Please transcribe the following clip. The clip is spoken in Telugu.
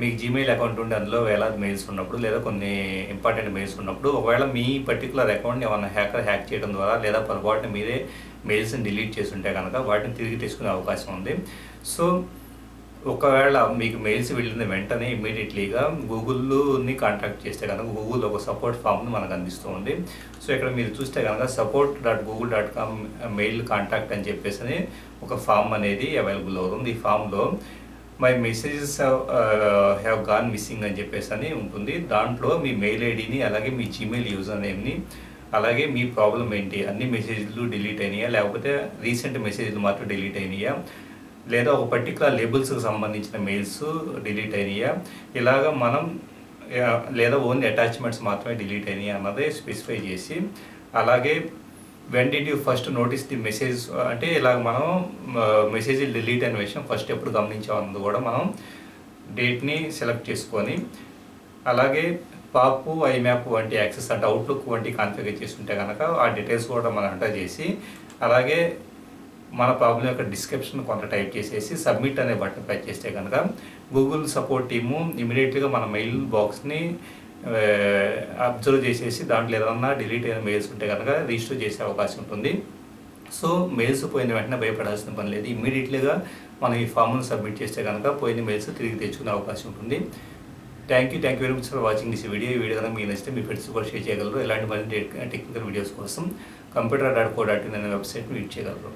మీకు జీమెయిల్ అకౌంట్ ఉండి అందులో వేలాది మెయిల్స్ ఉన్నప్పుడు లేదా కొన్ని ఇంపార్టెంట్ మెయిల్స్ ఉన్నప్పుడు ఒకవేళ మీ పర్టికులర్ అకౌంట్ని ఏమైనా హ్యాకర్ హ్యాక్ చేయడం ద్వారా లేదా పొరపాటున మీరే మెయిల్స్ని డిలీట్ చేసి ఉంటే కనుక వాటిని తిరిగి తీసుకునే అవకాశం ఉంది. సో ఒకవేళ మీకు మెయిల్స్ వెళ్ళిన వెంటనే ఇమీడియట్లీగా గూగుల్ని కాంటాక్ట్ చేస్తే కనుక గూగుల్ ఒక సపోర్ట్ ఫామ్ని మనకు అందిస్తూ ఉంది. సో ఇక్కడ మీరు చూస్తే కనుక support dot Google dot com mail contact అని చెప్పేసి ఒక ఫామ్ అనేది అవైలబుల్ అవుతుంది. ఈ ఫామ్లో my messages have gone missing అని చెప్పేసి అని ఉంటుంది. దాంట్లో మీ మెయిల్ ఐడిని అలాగే మీ జీమెయిల్ యూజర్ నేమ్ని అలాగే మీ ప్రాబ్లం ఏంటి అన్ని మెసేజ్లు డిలీట్ అయినాయా? లేకపోతే రీసెంట్ మెసేజ్లు మాత్రం డిలీట్ అయినాయా? లేదా ఒక పర్టికులర్ లేబుల్స్కి సంబంధించిన మెయిల్స్ డిలీట్ అయినాయా? ఇలాగ మనం లేదా ఓన్లీ అటాచ్మెంట్స్ మాత్రమే డిలీట్ అయినాయి? అన్నది స్పెసిఫై చేసి అలాగే when did you first notice the message అంటే ఇలాగ మనం uh, మెసేజ్ డిలీట్ అనే విషయం ఫస్ట్ ఎప్పుడు గమనించామన్నది కూడా మనం డేట్ని సెలెక్ట్ చేసుకొని అలాగే పాపు ఐమ్యాప్ వంటి యాక్సెస్ అంటే అవుట్లుక్ వంటి కాన్ఫిగర్ చేసుకుంటే కనుక ఆ డీటెయిల్స్ కూడా మనం ఎంటర్ చేసి అలాగే మన ప్రాబ్లం యొక్క డిస్క్రిప్షన్ కొంత టైప్ చేసేసి సబ్మిట్ అనే బటన్ ప్రెస్ చేస్తే కనుక గూగుల్ సపోర్ట్ టీము ఇమీడియట్గా మన మెయిల్ బాక్స్ని అబ్జర్వ్ చేసేసి దాంట్లో ఏదన్నా డిలీట్ అయిన మెయిల్స్ ఉంటే కనుక రిజిస్టర్ చేసే అవకాశం ఉంటుంది. సో మెయిల్స్ పోయిన వెంటనే భయపడాల్సిన పని లేదు. ఇమ్మీడియట్లీగా మనం ఈ ఫామ్ను సబ్మిట్ చేస్తే కనుక పోయిన మెయిల్స్ తిరిగి తెచ్చుకునే అవకాశం ఉంటుంది. Thank you thank you very much for watching this video. ఈ వీడియో కనుక మీకు నచ్చితే మీ ఫ్రెండ్స్ కూడా షేర్ చేయగలరు. ఇలాంటి మరిన్ని టెక్నికల్ వీడియోస్ కోసం computer dot co dot in అనే వెబ్సైట్ని విజిట్ చేయగలరు.